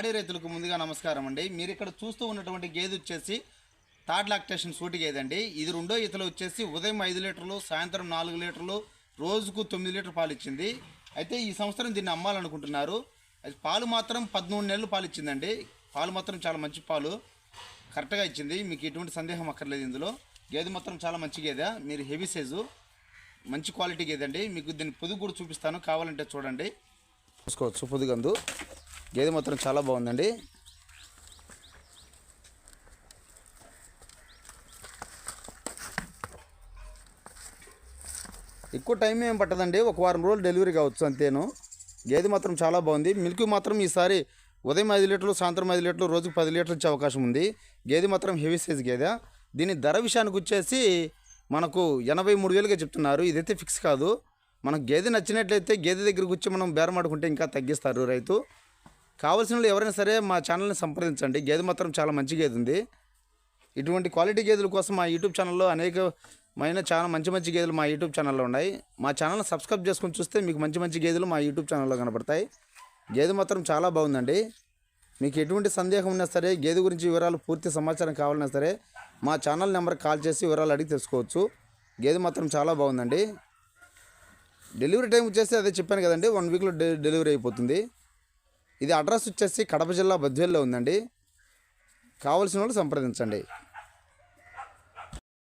పాడి రైతులకు ముందుగా నమస్కారం అండి. మీరు ఇక్కడ చూస్తూ ఉన్నటువంటి గేదె వచ్చేసి థర్డ్ లాక్టేషన్ సూటి గేదె అండి. ఇది రెండో ఇతలు వచ్చేసి ఉదయం ఐదు లీటర్లు సాయంత్రం నాలుగు లీటర్లు రోజుకు తొమ్మిది లీటర్ పాలు ఇచ్చింది అయితే ఈ సంవత్సరం దీన్ని అమ్మాలనుకుంటున్నారు. అది పాలు మాత్రం పదమూడు నెలలు పాలు ఇచ్చిందండి పాలు మాత్రం చాలా మంచి పాలు. కరెక్ట్గా ఇచ్చింది. మీకు ఎటువంటి సందేహం అక్కర్లేదు ఇందులో. గేదె మాత్రం చాలా మంచి గేదె. మీరు హెవీ సైజు. మంచి క్వాలిటీ గేదండి మీకు దీన్ని పొదుగు కూడా చూపిస్తాను. కావాలంటే చూడండి. చూసుకోవచ్చు. పొదుగందు గేదె మాత్రం చాలా బాగుందండి. ఎక్కువ టైం ఏం పట్టదండి ఒక వారం రోజులు డెలివరీ కావచ్చు అంతేను. గేదె మాత్రం చాలా బాగుంది. మిల్క్ మాత్రం ఈసారి ఉదయం ఐదు లీటర్లు సాయంత్రం ఐదు లీటర్లు రోజుకు పది లీటర్లు ఇచ్చే అవకాశం ఉంది. గేదె మాత్రం హెవీ సైజ్ గేదె. దీని ధర విషయానికి వచ్చేసి మనకు ఎనభై మూడు వేలుగా చెప్తున్నారు. ఇదైతే ఫిక్స్ కాదు. మనకు గేదె నచ్చినట్లయితే గేదె దగ్గరకు వచ్చి మనం బేరమాడుకుంటే ఇంకా తగ్గిస్తారు రైతు. కావాల్సిన ఎవరైనా సరే మా ఛానల్ని సంప్రదించండి. గేదె మాత్రం చాలా మంచి గేదె ఉంది. ఇటువంటి క్వాలిటీ గేదెల కోసం మా యూట్యూబ్ ఛానల్లో అనేకమైన చాలా మంచి మంచి గేదెలు మా యూట్యూబ్ ఛానల్లో ఉన్నాయి. మా ఛానల్ని సబ్స్క్రైబ్ చేసుకొని చూస్తే మీకు మంచి మంచి గేదెలు మా యూట్యూబ్ ఛానల్లో కనపడతాయి. గేదె మాత్రం చాలా బాగుందండి. మీకు ఎటువంటి సందేహం ఉన్నా సరే గేదె గురించి వివరాలు పూర్తి సమాచారం కావాలన్నా సరే మా ఛానల్ నెంబర్ కాల్ చేసి వివరాలు అడిగి తెలుసుకోవచ్చు. గేదె మాత్రం చాలా బాగుందండి. డెలివరీ టైం వచ్చేసి అదే చెప్పాను కదండి వన్ వీక్లో డె డెలివరీ అయిపోతుంది. ఇది అడ్రస్ వచ్చేసి కడప జిల్లా బద్వేల్లో ఉందండి. కావలసిన వాళ్ళు సంప్రదించండి.